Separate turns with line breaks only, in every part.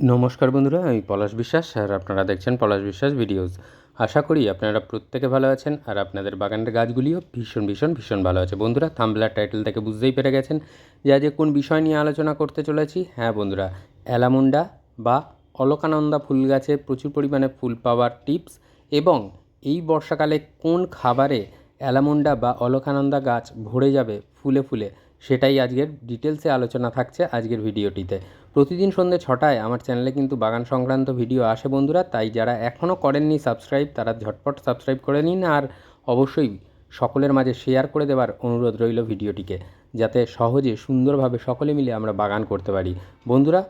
নমস্কার বন্ধুরা, আমি পলাশ বিশ্বাস আর আপনারা দেখছেন পলাশ বিশ্বাস ভিডিওস। আশা করি আপনারা প্রত্যেকে ভালো আছেন আর আপনাদের বাগানের গাছগুলিও ভীষণ ভীষণ ভীষণ ভালো আছে। বন্ধুরা থাম্বলার টাইটেল থেকে বুঝতেই পেরে গেছেন যে আজকে কোন বিষয় নিয়ে আলোচনা করতে চলেছি। হ্যাঁ বন্ধুরা, অ্যালামুন্ডা বা অলকানন্দা ফুল গাছে প্রচুর পরিমাণে ফুল পাওয়ার টিপস এবং এই বর্ষাকালে কোন খাবারে অ্যালামুন্ডা বা অলকানন্দা গাছ ভরে যাবে ফুলে ফুলে, সেটাই আজকের ডিটেলসে আলোচনা থাকছে আজকের ভিডিওটিতে। প্রতিদিন সন্ধ্যে ছটায় আমার চ্যানেলে কিন্তু বাগান সংক্রান্ত ভিডিও আসে বন্ধুরা, তাই যারা এখনও করেননি সাবস্ক্রাইব তারা ঝটপট সাবস্ক্রাইব করে নিন আর অবশ্যই সকলের মাঝে শেয়ার করে দেওয়ার অনুরোধ রইল ভিডিওটিকে, যাতে সহজে সুন্দরভাবে সকলে মিলে আমরা বাগান করতে পারি। বন্ধুরা,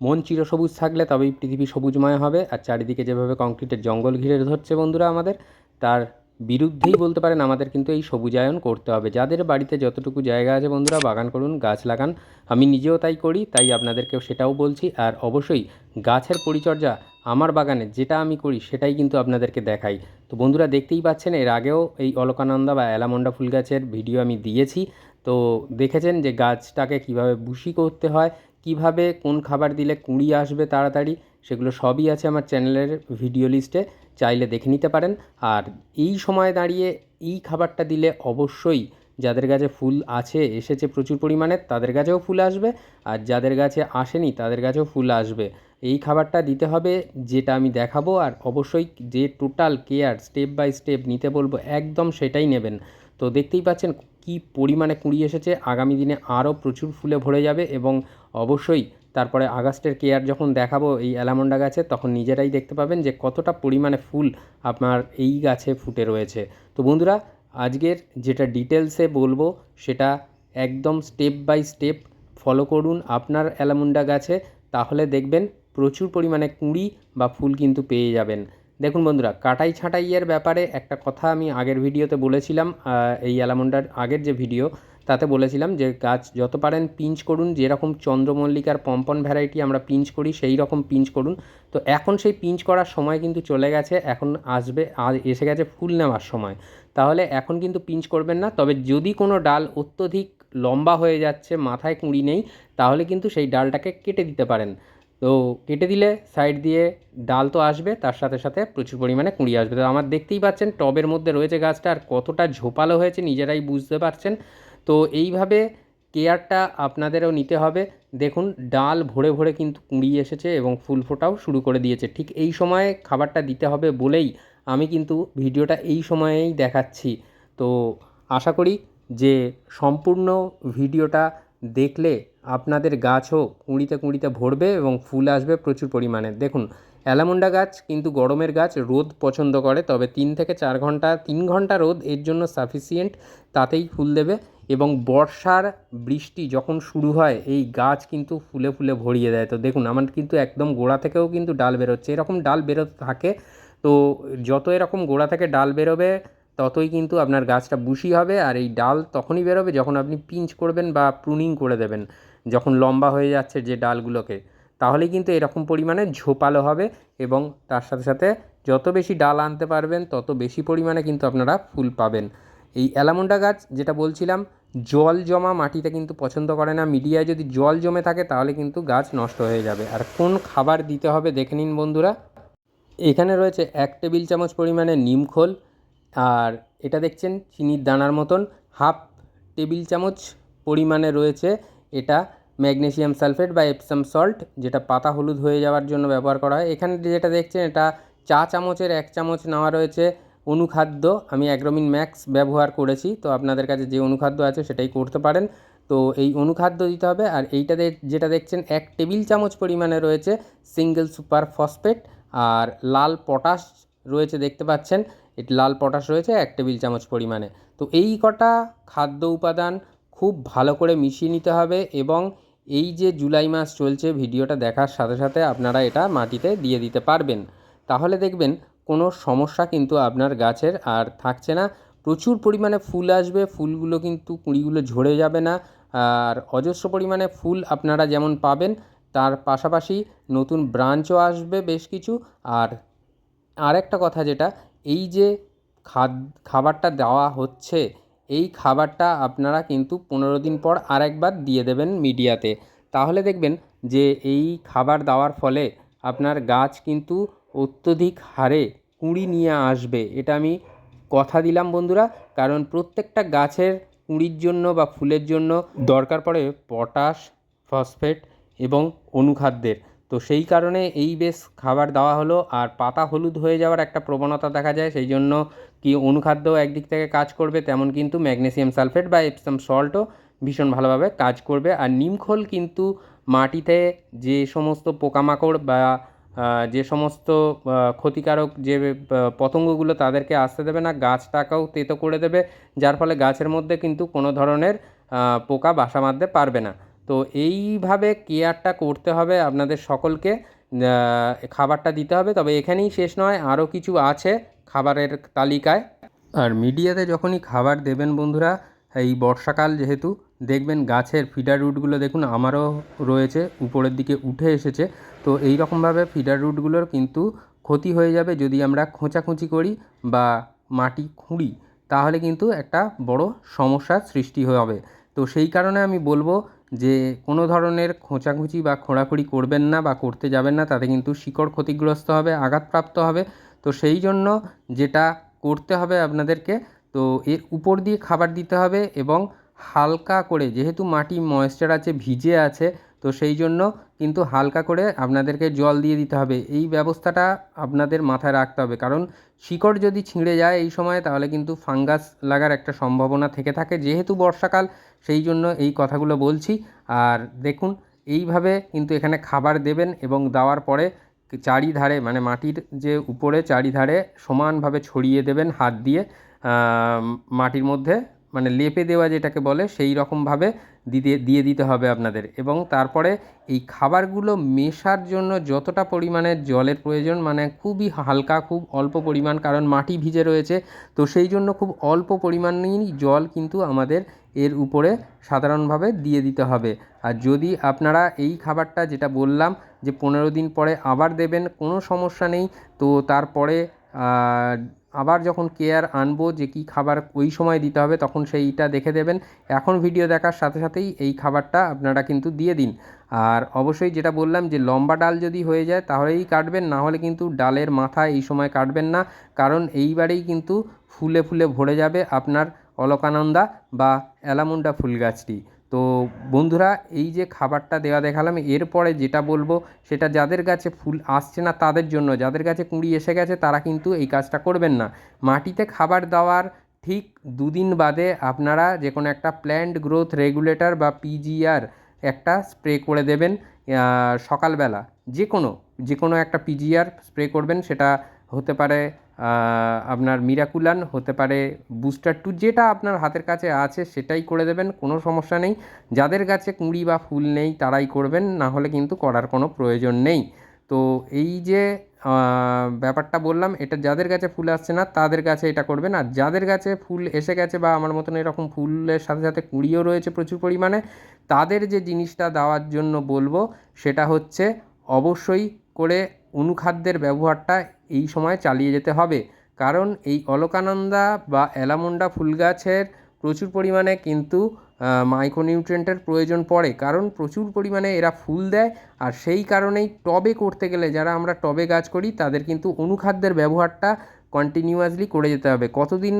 মন চিরসবুজ থাকলে তবেই পৃথিবী সবুজময় হবে, আর চারিদিকে যেভাবে কংক্রিটের জঙ্গল ঘিরে ধরছে বন্ধুরা আমাদের, তার বিরুদ্ধেই বলতে পারেন আমাদের কিন্তু এই সবুজায়ন করতে হবে। যাদের বাড়িতে যতটুকু জায়গা আছে বন্ধুরা, বাগান করুন, গাছ লাগান। আমি নিজেও তাই করি, তাই আপনাদেরকেও সেটাও বলছি। আর অবশ্যই গাছের পরিচর্যা আমার বাগানে যেটা আমি করি সেটাই কিন্তু আপনাদেরকে দেখাই। তো বন্ধুরা দেখতেই পাচ্ছেন, এর আগেও এই অলকানন্দা বা অ্যালামন্ডা ফুল গাছের ভিডিও আমি দিয়েছি। তো দেখেছেন যে গাছটাকে কীভাবে বুশি করতে হয়, কীভাবে কোন খাবার দিলে কুঁড়ি আসবে তাড়াতাড়ি, সেগুলো সবই আছে আমার চ্যানেলের ভিডিও লিস্টে। চাইলে দেখে নিতে পারেন। আর এই সময় দাঁড়িয়ে এই খাবারটা দিলে অবশ্যই যাদের গাছে ফুল আছে, এসেছে প্রচুর পরিমাণে, তাদের গাছেও ফুল আসবে। আর যাদের গাছে আসেনি, তাদের গাছেও ফুল আসবে। এই খাবারটা দিতে হবে, যেটা আমি দেখাবো। আর অবশ্যই যে total care step by step নিতে বলব, একদম সেটাই নেবেন। তো দেখতেই পাচ্ছেন কি পরিমাণে কুড়ি এসেছে। আগামী দিনে আরও প্রচুর ফুলে ভরে যাবে এবং অবশ্যই তারপরে আগস্টের কেয়ার যখন দেখাবো এই অ্যালামন্ডা গাছে, তখন নিজেরাই দেখতে পাবেন যে কতটা পরিমাণে ফুল আপনার এই গাছে ফুটে রয়েছে। তো বন্ধুরা, আজকের যেটা ডিটেলসে বলব, সেটা একদম স্টেপ বাই স্টেপ ফলো করুন আপনার অ্যালামুন্ডা গাছে, তাহলে দেখবেন প্রচুর পরিমাণে কুঁড়ি বা ফুল কিন্তু পেয়ে যাবেন। দেখুন বন্ধুরা, কাটাই ছাঁটাইয়ের ব্যাপারে একটা কথা আমি আগের ভিডিওতে বলেছিলাম এই অ্যালামন্ডার আগের যে ভিডিও তাতে বলেছিলাম যে গাছ যত পারেন পিঞ্চ করুন, যেরকম চন্দ্রমল্লিকার পম্পন ভ্যারাইটি আমরা পিঞ্চ করি সেই রকম পিঞ্চ করুন। তো এখন সেই পিঞ্চ করার সময় কিন্তু চলে গেছে, এখন আসবে এসে গেছে ফুল নেওয়ার সময়। তাহলে এখন কিন্তু পিঞ্চ করবেন না, তবে যদি কোনো ডাল অত্যধিক লম্বা হয়ে যাচ্ছে, মাথায় কুঁড়ি নেই, তাহলে কিন্তু সেই ডালটাকে কেটে দিতে পারেন। তো কেটে দিলে সাইড দিয়ে ডাল তো আসবে, তার সাথে সাথে প্রচুর পরিমাণে কুঁড়ি আসবে। তো আমার দেখতেই পাচ্ছেন, টবের মধ্যে রয়েছে গাছটা, আর কতটা ঝোপালো হয়েছে, নিজেরাই বুঝতে পারছেন। তো এইভাবে কেয়ারটা আপনাদেরও নিতে হবে। দেখুন, ডাল ভরে ভরে কিন্তু কুঁড়িয়ে এসেছে এবং ফুল ফোটাও শুরু করে দিয়েছে। ঠিক এই সময়ে খাবারটা দিতে হবে বলেই আমি কিন্তু ভিডিওটা এই সময়েই দেখাচ্ছি। তো আশা করি যে সম্পূর্ণ ভিডিওটা দেখলে আপনাদের গাছও কুঁড়িতে কুঁড়িতে ভরবে এবং ফুল আসবে প্রচুর পরিমাণে। দেখুন, অ্যালামুন্ডা গাছ কিন্তু গরমের গাছ, রোদ পছন্দ করে, তবে তিন থেকে চার ঘণ্টা, তিন ঘণ্টা রোদ এর জন্য সাফিসিয়েন্ট তাতেই ফুল দেবে এবং বর্ষার বৃষ্টি যখন শুরু হয়, এই গাছ কিন্তু ফুলে ফুলে ভরিয়ে দেয়। তো দেখুন, আমার কিন্তু একদম গোড়া থেকেও কিন্তু ডাল বেরোচ্ছে। এরকম ডাল বেরোতে থাকে, তো যত এরকম গোড়া থেকে ডাল বেরোবে, ততই কিন্তু আপনার গাছটা বুশি হবে, আর এই ডাল তখনই বেরোবে যখন আপনি পিঞ্চ করবেন বা প্রুনিং করে দেবেন। যখন লম্বা হয়ে যাচ্ছে যে ডালগুলোকে, তাহলে কিন্তু এরকম পরিমাণে ঝোপালো হবে এবং তার সাথে সাথে যত বেশি ডাল আনতে পারবেন, তত বেশি পরিমাণে কিন্তু আপনারা ফুল পাবেন। এই অ্যালামন্ডা গাছ যেটা বলছিলাম, জল জমা মাটিতে কিন্তু পছন্দ করে না। মিডিয়ায় যদি জল জমে থাকে, তাহলে কিন্তু গাছ নষ্ট হয়ে যাবে। আর কোন খাবার দিতে হবে দেখে নিন বন্ধুরা। এখানে রয়েছে এক টেবিল চামচ পরিমাণে নিমখোল আর এটা দেখছেন, চিনির দানার মতন। হাফ টেবিল চামচ পরিমাণে রয়েছে এটা ম্যাগনেসিয়াম সালফেট বা এপসাম সল্ট, যেটা পাতা হলুদ হয়ে যাওয়ার জন্য ব্যবহার করা হয়। এখানে যেটা দেখছেন, এটা চা চামচের এক চামচ নেওয়া রয়েছে অনুখাদ্য। আমি অ্যাগ্রোমিন ম্যাক্স ব্যবহার করেছি, তো আপনাদের কাছে যে অনুখাদ্য আছে সেটাই করতে পারেন। তো এই অনুখাদ্য দিতে হবে, আর এইটাতে যেটা দেখছেন, এক টেবিল চামচ পরিমাণে রয়েছে সিঙ্গেল সুপার ফসফেট, আর লাল পটাশ রয়েছে, দেখতে পাচ্ছেন, এটি লাল পটাশ রয়েছে, এক টেবিল চামচ পরিমাণে। তো এই কটা খাদ্য উপাদান খুব ভালো করে মিশিয়ে নিতে হবে, এবং এই যে জুলাই মাস চলছে, ভিডিওটা দেখার সাথে সাথে আপনারা এটা মাটিতে দিয়ে দিতে পারবেন। তাহলে দেখবেন, কোনো সমস্যা কিন্তু আপনার গাছের আর থাকছে না। প্রচুর পরিমাণে ফুল আসবে, ফুলগুলো কিন্তু কুঁড়িগুলো ঝরে যাবে না। আর অজস্র পরিমাণে ফুল আপনারা যেমন পাবেন, তার পাশাপাশি নতুন ব্রাঞ্চও আসবে বেশ কিছু। আর আরেকটা কথা যেটা, এই যে খাদ, খাবারটা দেওয়া হচ্ছে এই খাবারটা আপনারা কিন্তু পনেরো দিন পর আরেকবার দিয়ে দেবেন মিডিয়াতে। তাহলে দেখবেন যে এই খাবার দেওয়ার ফলে আপনার গাছ কিন্তু অত্যধিক হারে কুঁড়ি নিয়ে আসবে। এটা আমি কথা দিলাম বন্ধুরা, কারণ প্রত্যেকটা গাছের কুঁড়ির জন্য বা ফুলের জন্য দরকার পড়ে পটাশ, ফসফেট এবং অনুখাদ্যের। তো সেই কারণে এই বেশ খাবার দেওয়া হলো আর পাতা হলুদ হয়ে যাওয়ার একটা প্রবণতা দেখা যায়, সেই জন্য কি অনুখাদ্য একদিক থেকে কাজ করবে, তেমন কিন্তু ম্যাগনেসিয়াম সালফেট বা এপসাম সল্টও ভীষণ ভালোভাবে কাজ করবে। আর নিমখোল কিন্তু মাটিতে যে সমস্ত পোকামাকড় বা যে সমস্ত ক্ষতিকারক যে পতঙ্গগুলো তাদেরকে আসতে দেবে না, গাছটাকেও তেতো করে দেবে, যার ফলে গাছের মধ্যে কিন্তু কোনো ধরনের পোকা বাসা বাঁধতে পারবে না। তো এইভাবে কেয়ারটা করতে হবে আপনাদের সকলকে খাবারটা দিতে হবে। তবে এখানেই শেষ নয়, আরও কিছু আছে। খাবারের তালিকায়। আর মিডিয়াতে যখনই খাবার দেবেন বন্ধুরা, এই বর্ষাকাল যেহেতু, দেখবেন গাছের ফিডার রুটগুলো দেখুন আমারও রয়েছে, উপরের দিকে উঠে এসেছে। তো এই রকমভাবে ফিডার রুটগুলোর কিন্তু ক্ষতি হয়ে যাবে যদি আমরা খোঁচাখুঁচি করি বা মাটি খুঁড়ি, তাহলে কিন্তু একটা বড় সমস্যার সৃষ্টি হবে। তো সেই কারণে আমি বলব যে কোনো ধরনের খোঁচাখুঁচি বা খোঁড়াখুঁড়ি করবেন না বা করতে যাবেন না, তাতে কিন্তু শিকড় ক্ষতিগ্রস্ত হবে, আঘাতপ্রাপ্ত হবে। তো সেই জন্য যেটা করতে হবে আপনাদেরকে, তো এর উপর দিয়ে খাবার দিতে হবে এবং হালকা করে, যেহেতু মাটি ময়েশ্চার আছে, ভিজে আছে, তো সেই জন্য কিন্তু হালকা করে আপনাদেরকে জল দিয়ে দিতে হবে। এই ব্যবস্থাটা আপনাদের মাথায় রাখতে হবে। কারণ শিকড় যদি ছিঁড়ে যায় এই সময়, তাহলে কিন্তু ফাঙ্গাস লাগার একটা সম্ভাবনা থেকে থাকে, যেহেতু বর্ষাকাল, সেই জন্য এই কথাগুলো বলছি। আর দেখুন, এইভাবে কিন্তু এখানে খাবার দেবেন এবং দেওয়ার পরে চারিধারে মানে মাটির যে উপরে, চারিধারে সমানভাবে ছড়িয়ে দেবেন, হাত দিয়ে মাটির মধ্যে মানে লেপে দেওয়া যেটাকে বলে, সেই রকমভাবে দিতে, দিয়ে দিতে হবে আপনাদের। এবং তারপরে এই খাবারগুলো মেশার জন্য যতটা পরিমাণে জলের প্রয়োজন মানে খুবই হালকা, খুব অল্প পরিমাণ, কারণ মাটি ভিজে রয়েছে, তো সেই জন্য খুব অল্প পরিমাণেই জল কিন্তু আমাদের এর উপরে সাধারণভাবে দিয়ে দিতে হবে। আর যদি আপনারা এই খাবারটা, যেটা বললাম যে পনেরো দিন পরে আবার দেবেন, কোনো সমস্যা নেই। তো তারপরে আবার যখন কেয়ার আনব যে কী খাবার ওই সময় দিতে হবে, তখন সেইটা দেখে দেবেন। এখন ভিডিও দেখার সাথে সাথেই এই খাবারটা আপনারা কিন্তু দিয়ে দিন। আর অবশ্যই যেটা বললাম যে লম্বা ডাল যদি হয়ে যায়, তাহলেই কাটবেন। না হলে কিন্তু ডালের মাথা এই সময় কাটবেন না। কারণ এইবারেই কিন্তু ফুলে ফুলে ভরে যাবে আপনার অলকানন্দা বা অ্যালামুন্ডা ফুল গাছটি তো বন্ধুরা, এই যে খাবারটা দেওয়া দেখালাম, এরপরে যেটা বলব, সেটা যাদের গাছে ফুল আসছে না তাদের জন্য, যাদের কাছে কুঁড়ি এসে গেছে তারা কিন্তু এই কাজটা করবেন না। মাটিতে খাবার দেওয়ার ঠিক দুদিন বাদে আপনারা যে কোনো একটা প্ল্যান্ট গ্রোথ রেগুলেটর বা পিজিআর একটা স্প্রে করে দেবেন সকালবেলা। যে কোনো যে কোনো একটা পিজিআর স্প্রে করবেন, সেটা হতে পারে আপনার মিরাকুলান হতে পারে বুস্টার টু যেটা আপনার হাতের কাছে আছে সেটাই করে দেবেন, কোনো সমস্যা নেই। যাদের কাছে কুঁড়ি বা ফুল নেই তারাই করবেন, না হলে কিন্তু করার কোনো প্রয়োজন নেই। তো এই যে ব্যাপারটা বললাম, এটা যাদের কাছে ফুল আসছে না তাদের কাছে এটা করবেন। আর যাদের কাছে ফুল এসে গেছে বা আমার মতন এরকম ফুলের সাথে সাথে কুঁড়িও রয়েছে প্রচুর পরিমাণে, তাদের যে জিনিসটা দেওয়ার জন্য বলব সেটা হচ্ছে, অবশ্যই করে অনুখাদ্যের ব্যবহারটা এই সময় চালিয়ে যেতে হবে। কারণ এই অলকানন্দা বা অ্যালামন্ডা ফুল গাছের প্রচুর পরিমাণে কিন্তু মাইক্রোনিউট্রিয়েন্টের প্রয়োজন পড়ে। কারণ প্রচুর পরিমাণে এরা ফুল দেয় আর সেই কারণেই টবে করতে গেলে যারা আমরা টবে গাছ করি, তাদের কিন্তু অনুখাদ্যের ব্যবহারটা কন্টিনিউয়াসলি করে যেতে হবে। কতদিন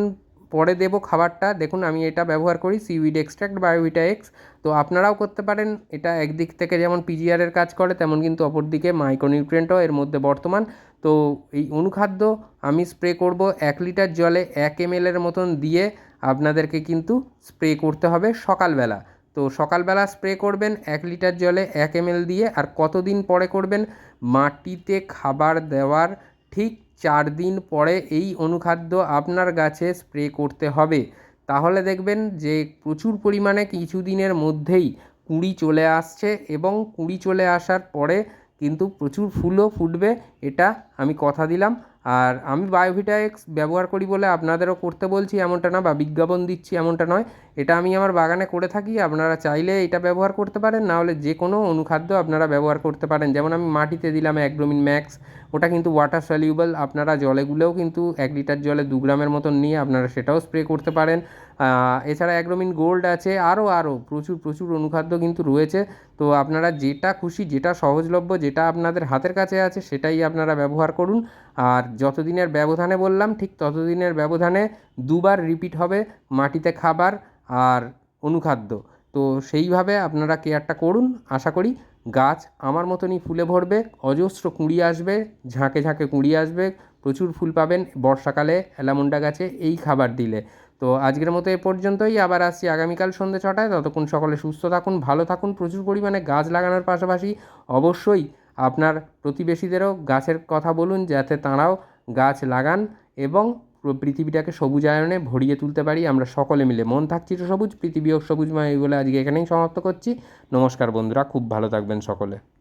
পরে দেব খাবারটা? দেখুন, আমি এটা ব্যবহার করি সিউইড এক্সট্রাক্ট বায়োভিটা এক্স তো আপনারাও করতে পারেন। এটা একদিক থেকে যেমন পিজিআরের কাজ করে, তেমন কিন্তু অপরদিকে মাইক্রোনিউট্রিয়েন্টও এর মধ্যে বর্তমান তো এই অনুখাদ্য আমি স্প্রে করব এক লিটার জলে এক এম এর মতন দিয়ে আপনাদেরকে কিন্তু স্প্রে করতে হবে সকালবেলা। তো সকালবেলা স্প্রে করবেন এক লিটার জলে এক এম দিয়ে আর কতদিন পরে করবেন মাটিতে খাবার দেওয়ার ঠিক চার দিন পরে এই অনুখাদ্য আপনার গাছে স্প্রে করতে হবে। তাহলে দেখবেন যে প্রচুর পরিমাণে কিছু দিনের মধ্যেই কুঁড়ি চলে আসছে এবং কুঁড়ি চলে আসার পরে কিন্তু প্রচুর ফুলও ফুটবে, এটা আমি কথা দিলাম। আর আমি বায়োভিটা এক্স ব্যবহার করি বলে আপনাদেরও করতে বলছি, এমনটা না বা বিজ্ঞাপন দিচ্ছি, এমনটা নয়। এটা আমি আমার বাগানে করে থাকি, আপনারা চাইলে এটা ব্যবহার করতে পারেন, না হলে যে কোনো অনুখাদ্য আপনারা ব্যবহার করতে পারেন। যেমন আমি মাটিতে দিলাম অ্যাগ্রোমিন ম্যাক্স, ওটা কিন্তু ওয়াটার সলিউবল আপনারা জলে গুলেও কিন্তু এক লিটার জলে দু গ্রামের মতন নিয়ে আপনারা সেটাও স্প্রে করতে পারেন। এছাড়া অ্যাগ্রোমিন গোল্ড আছে, আরও আরও প্রচুর প্রচুর অনুখাদ্য কিন্তু রয়েছে। তো আপনারা যেটা খুশি, যেটা সহজলভ্য, যেটা আপনাদের হাতের কাছে আছে, সেটাই আপনারা ব্যবহার করুন। আর যতদিনের ব্যবধানে বললাম, ঠিক ততদিনের ব্যবধানে দুবার রিপিট হবে, মাটিতে খাবার আর অনুখাদ্য। তো সেইভাবে আপনারা কেয়ারটা করুন। আশা করি গাছ আমার মতনই ফুলে ভরবে, অজস্র কুঁড়ি আসবে, ঝাঁকে ঝাঁকে কুঁড়ি আসবে, প্রচুর ফুল পাবেন বর্ষাকালে অ্যালামুন্ডা গাছে এই খাবার দিলে। তো আজকের মতো এ পর্যন্তই, আবার আসছি আগামীকাল সন্ধ্যে ছটায়। ততক্ষণ সকলে সুস্থ থাকুন, ভালো থাকুন, প্রচুর পরিমাণে গাছ লাগানোর পাশাপাশি অবশ্যই আপনার প্রতিবেশীদেরও গাছের কথা বলুন, যাতে তাঁরাও গাছ লাগান এবং পৃথিবীটাকে সবুজ সবুজায়নে ভরিয়ে তুলতে পারি। আমরা সকলে মিলে মন থাকছি তো সবুজ পৃথিবীও সবুজময় এই বলে আজকে এখানেই সমাপ্ত করছি। নমস্কার বন্ধুরা, খুব ভালো থাকবেন সকলে।